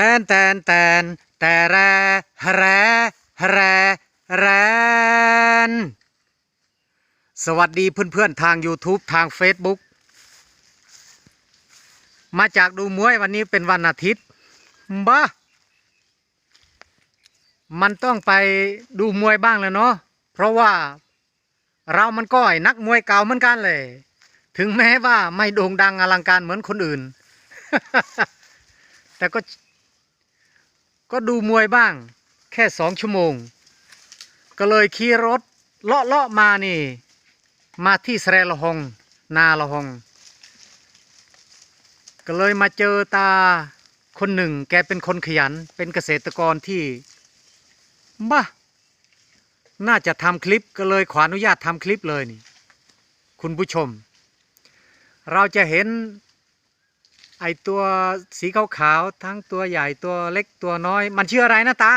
แตนแตนแตนแต่แรแรแรแรนสวัสดีเพื่อนๆทาง YouTube ทาง Facebook มาจากดูมวยวันนี้เป็นวันอาทิตย์บ้ามันต้องไปดูมวยบ้างแล้วเนาะเพราะว่าเรามันก็ไอ้นักมวยเก่าเหมือนกันเลย ถึงแม้ว่าไม่โด่งดังอลังการเหมือนคนอื่น แต่ก็ ก็ดูมวยบ้าง แค่สองชั่วโมง ก็เลยขี่รถเลาะเลาะมานี่ มาที่แสรละหง นาละหง ก็เลยมาเจอตาคนหนึ่ง แกเป็นคนขยันเป็นเกษตรกรที่บ้าน่าจะทำคลิปก็เลยขออนุญาตทำคลิปเลยนี่ คุณผู้ชม เราจะเห็น ไอตัวสีขาวๆทั้งตัวใหญ่ตัวเล็กตัวน้อย มันชื่ออะไรนะตา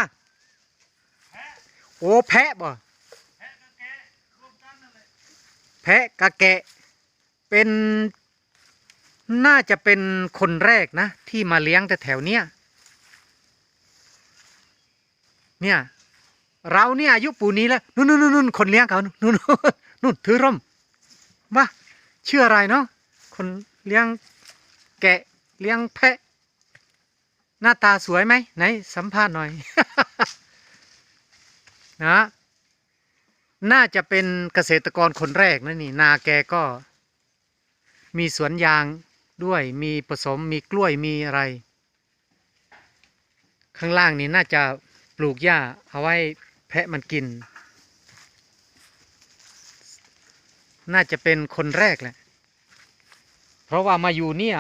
โอ้แพะบ่แพะกะแกะเป็นน่าจะเป็นคนแรกนะ ที่มาเลี้ยงแต่แถวเนี้ยเนี่ยเราเนี่ยอายุปูนี้แล้วนู่นนู่นนู่นคนเลี้ยงเขานู่นนู่นนู่นถือร่มว่าชื่ออะไรเนาะคนเลี้ยงแกะ เลี้ยงแพะ หน้าตาสวยไหมไหนสัมภาษณ์หน่อยนะน่าจะเป็นเกษตรกรคนแรกนะนี่ นาแกก็ มีสวนยางด้วยมีผสมมีกล้วยมีอะไร ข้างล่างนี่น่าจะปลูกหญ้าเอาไว้แพะมันกิน น่าจะเป็นคนแรกแหละ เพราะว่ามาอยู่เนี่ย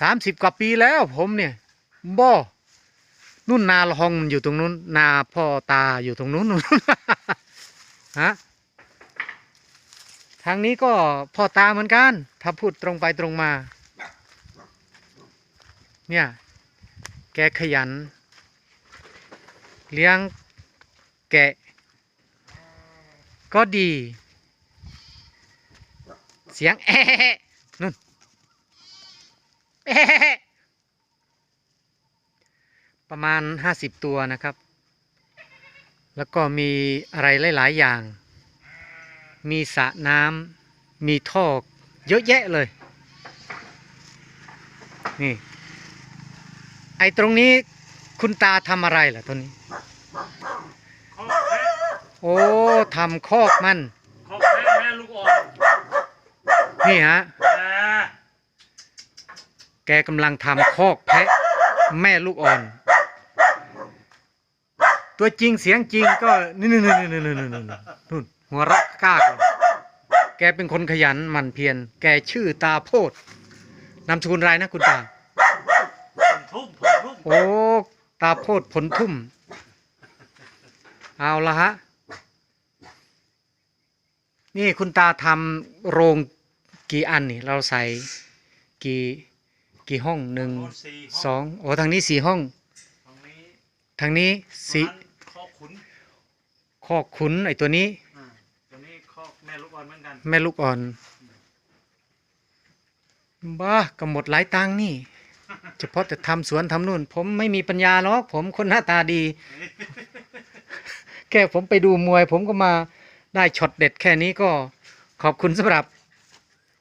สามสิบกว่าปีแล้วผมเนี่ยบ่นุ่นนาละหองมันอยู่ตรงนู้น นาพ่อตาอยู่ตรงนู้นฮะทางนี้ก็พ่อตาเหมือนกัน ถ้าพูดตรงไปตรงมา เนี่ย แกขยัน เลี้ยงแกะ ก็ดี เสียงแอะนู่น ประมาณห้าสิบตัวนะครับ แล้วก็มีอะไรหลาย ๆ อย่าง มีสระน้ำมีท่อเยอะแยะเลย นี่ ไอ้ตรงนี้คุณตาทำอะไรล่ะตัวนี้คอกแพะโอ้ทำคอกมัน คอกแพะแม่ลูกอ่อน นี่ฮะอ่า แกกำลังทำคอกแพะแม่ลูกอ่อน ตัวจริงเสียงจริงก็นี่นี่นี่นี่นี่นี่นี่นู่นหัวเรักกากเลยแกเป็นคนขยันหมั่นเพียรแกชื่อตาโพดนามสกุลอะไรนะคุณตาผลทุ่มผลทุ่มโอ้ตาโพดผลทุ่ม เอาละฮะ นี่คุณตาทำโรงกี่อันนี่ เราใส่กี่ กี่ห้องหนึ่งโอ้สี่สองโอ้ทางนี้สี่ห้องตรงนี้ทางนี้สี่ร้านคอกขุนคอกขุนไอตัวนี้อ่าตัวนี้คอกแม่ลูกอ่อนเหมือนกันแม่ลูกอ่อนบ้ากำหมดหลายตังค์นี่ เฉพาะแต่ทำสวนทำนู่น ผมไม่มีปัญญาหรอกผมคนหน้าตาดี แค่ผมไปดูมวย ผมก็มาได้ช็อตเด็ดแค่นี้ก็ขอบคุณสำหรับ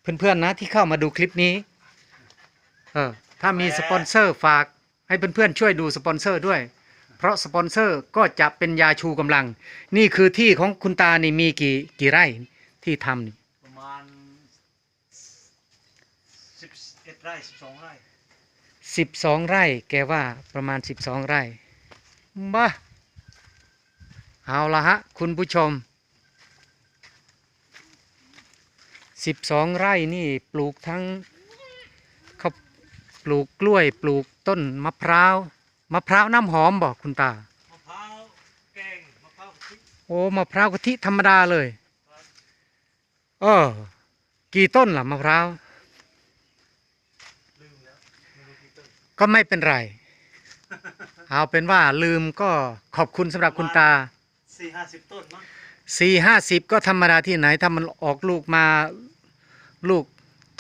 เพื่อนๆนะที่เข้ามาดูคลิปนี้ เออถ้ามีสปอนเซอร์ฝากให้เพื่อนๆช่วยดูสปอนเซอร์ด้วย เพราะสปอนเซอร์ก็จะเป็นยาชูกำลัง นี่คือที่ของคุณตานี่มีกี่กี่ไร่ที่ทำนี่ประมาณสิบเอ็ดไร่สิบสองไร่สิบสองไร่ แกว่าประมาณสิบสองไร่บ้าเอาละฮะ คุณผู้ชมสิบสองไร่นี่ปลูกทั้งเขา ปลูกกล้วยปลูกต้นมะพร้าวมะพร้าวน้ำหอมบอกคุณตา มะพร้าวแกงมะพร้าวกะทิโอ้มะพร้าวกะทิธรรมดาเลยเออกี่ต้นล่ะมะพร้าวลืมแล้วไม่รู้กี่ต้นก็ไม่เป็นไร เอาเป็นว่าลืมก็ขอบคุณสำหรับคุณตาสี่ห้าสิบต้นมั้งสี่ห้าสิบก็ธรรมดาที่ไหนถ้ามันออกลูกมาลูก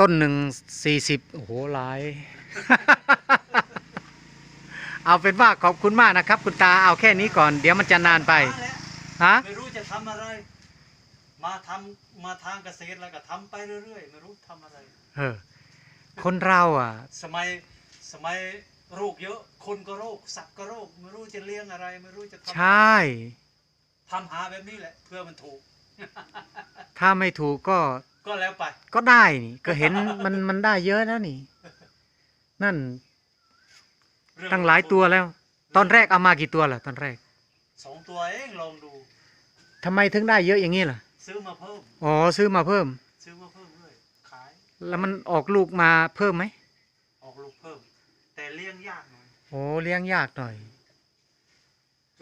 ต้นหนึ่งสี่สิบโอ้โหหลาย เอาเป็นว่าขอบคุณมากนะครับ คุณตาเอาแค่นี้ก่อน เดี๋ยวมันจะนานไปมาแล้วฮะไม่รู้จะทำอะไร มาทำมาทางเกษตรแล้วก็ทำไปเรื่อยๆ ไม่รู้ทำอะไร เออคนเราอะ สมัยสมัยโรคเยอะ คนก็โรค สัตว์ก็โรค ไม่รู้จะเลี้ยงอะไร ไม่รู้จะทำอะไรใช่ ทำหาแบบนี้แหละ เพื่อมันถูก ถ้าไม่ถูกก็ ก็แล้วไป ก็ได้นี่ ก็เห็นมันมันได้เยอะแล้วนี่ นั่นเรื่องตั้งหลายตัวแล้ว ตอนแรกเอามากี่ตัวล่ะ ตอนแรกสองตัวเองลองดูทำไมถึงได้เยอะอย่างนี้ล่ะซื้อมาเพิ่ม อ๋อซื้อมาเพิ่ม ซื้อมาเพิ่มเลยขายแล้วมันออกลูกมาเพิ่มไหมออกลูกเพิ่ม แต่เลี้ยงยากหน่อยโอ้เลี้ยงยากหน่อย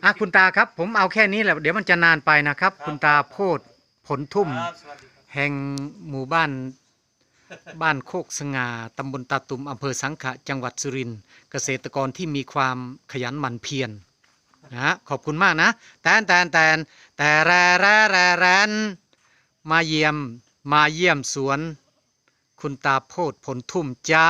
อะคุณตาครับ ผมเอาแค่นี้แหละเดี๋ยวมันจะนานไปนะครับ คุณตาโพดผลทุ่ม ครับสวัสดีครับ แห่งหมู่บ้านบ้านโคกสง่าตำบลตาตุมอำเภอสังขะจังหวัดสุรินทร์เกษตรกรที่มีความขยันหมั่นเพียรนะฮะขอบคุณมากนะแตนแตนแตนแต่แรแรแรแรนมาเยี่ยมมาเยี่ยมสวน คุณตาโพดผลทุ่มจ้า